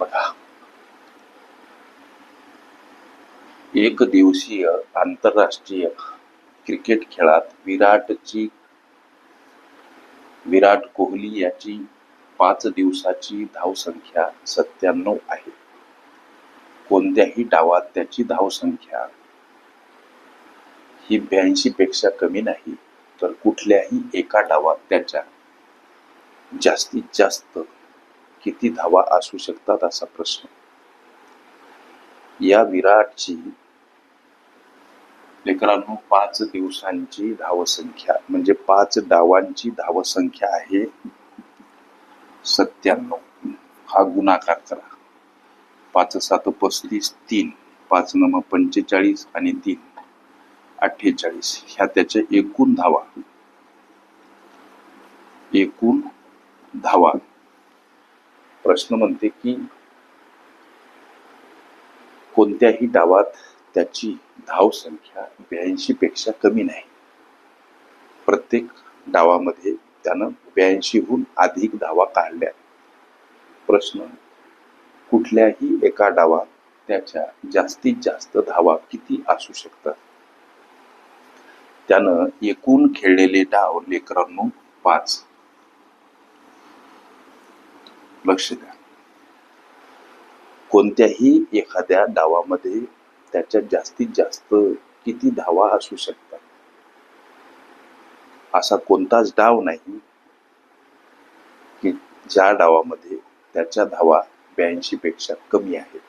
बघा. एक दिवसीय आंतरराष्ट्रीय क्रिकेट खेळात विराटची विराट कोहली याची पाच दिवसाची धावसंख्या सत्त्याण्णव आहे. कोणत्याही डावात त्याची धावसंख्या ही ब्याऐंशी पेक्षा कमी नाही तर कुठल्याही एका डावात त्याच्या जास्तीत जास्त किती धावा असू शकतात असा प्रश्न. या विराटची लेकरांनो पाच दिवसांची धावसंख्या म्हणजे पाच डावांची धावसंख्या आहे सत्त्याण्णव. हा गुणाकार करा. पाच सात पस्तीस तीन. पाच नम पंचेचाळीस आणि तीन. अठ्ठेचाळीस. ह्या त्याच्या एकूण धावा. एकूण धावा. प्रश्न म्हणते की कोणत्याही डावात त्याची धाव संख्या ब्याऐंशी पेक्षा कमी नाही. प्रत्येक डावामध्ये त्यानं ब्याऐंशीहून अधिक धावा काढल्या. प्रश्न कुठल्याही एका डावात त्याच्या जास्तीत जास्त धावा किती असू शकतात? त्यानं एकूण खेळलेले डाव लेकरांनो पाच. लक्ष द्या. कोणत्याही एखाद्या डावामध्ये त्याच्या जास्तीत जास्त किती धावा असू शकतात? असा कोणताच डाव नाही की ज्या डावामध्ये त्याच्या धावा ब्याऐंशी पेक्षा कमी आहेत.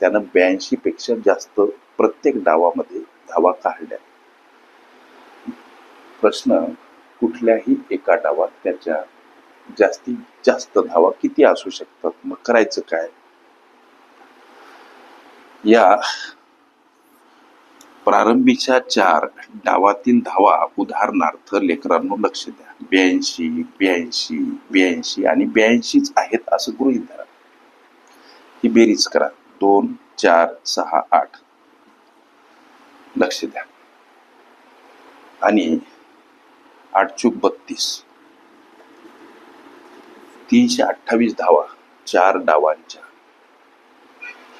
त्यानं ब्याऐंशी पेक्षा जास्त प्रत्येक डावामध्ये धावा काढल्या प्रश्न कुठल्याही एका डावात त्याच्या जास्तीत जास्त धावा किती असू शकतात? मग करायचं काय? या प्रारंभीच्या चार डावातील धावा उदाहरणार्थ लेकरांनो लक्ष द्या. ब्याऐंशी ब्याऐंशी ब्याऐंशी आणि ब्याऐंशीच आहेत असं गृहीत धरा. ही बेरीज करा. दोन चार सहा आठ. लक्ष द्या. आणि आठ चूक बत्तीस. तीनशे अठ्ठावीस धावा चार डावांच्या.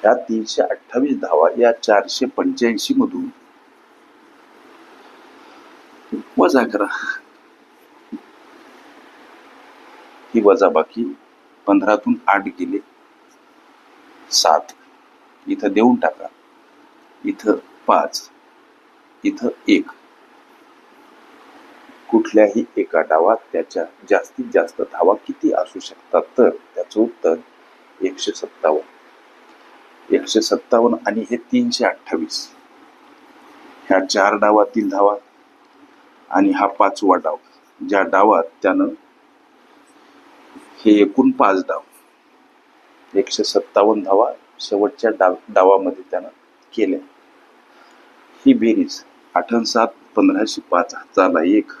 ह्या तीनशे अठ्ठावीस धावा या चारशे पंच्याऐंशी मधून. वजा करा. ही वजा बाकी पंधरातून आठ गेले. सात. इथं देऊन टाका. इथं पाच. इथं एक. कुठल्याही एका डावात त्याच्या जास्तीत जास्त धावा किती असू शकतात तर त्याचं उत्तर एकशे सत्तावन्न. एकशे सत्तावन्न आणि हे तीनशे अठ्ठावीस. ह्या चार डावातील धावा आणि हा पाचवा डाव ज्या डावात त्यानं हे एकूण पाच डाव एकशे सत्तावन्न धावा शेवटच्या डाव डावामध्ये त्यानं केल्या. ही बेरीज आठन सात पंधराशे पाच हजारला एक.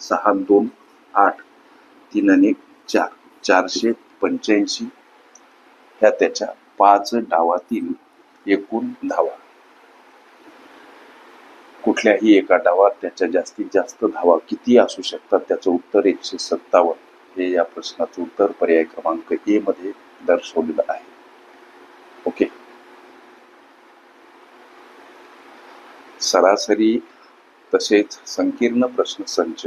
सहा दोन आठ तीन आणि चार. चारशे पंच्याऐंशी. ह्या त्याच्या पाच डावातील एकूण धावा. कुठल्याही एका डावात त्याच्या जास्तीत जास्त धावा किती असू शकतात त्याचं उत्तर एकशे सत्तावन्न. हे या प्रश्नाचं उत्तर पर्याय क्रमांक ए मध्ये दर्शवलेलं आहे. ओके. सरासरी तसेच संकीर्ण प्रश्न संच.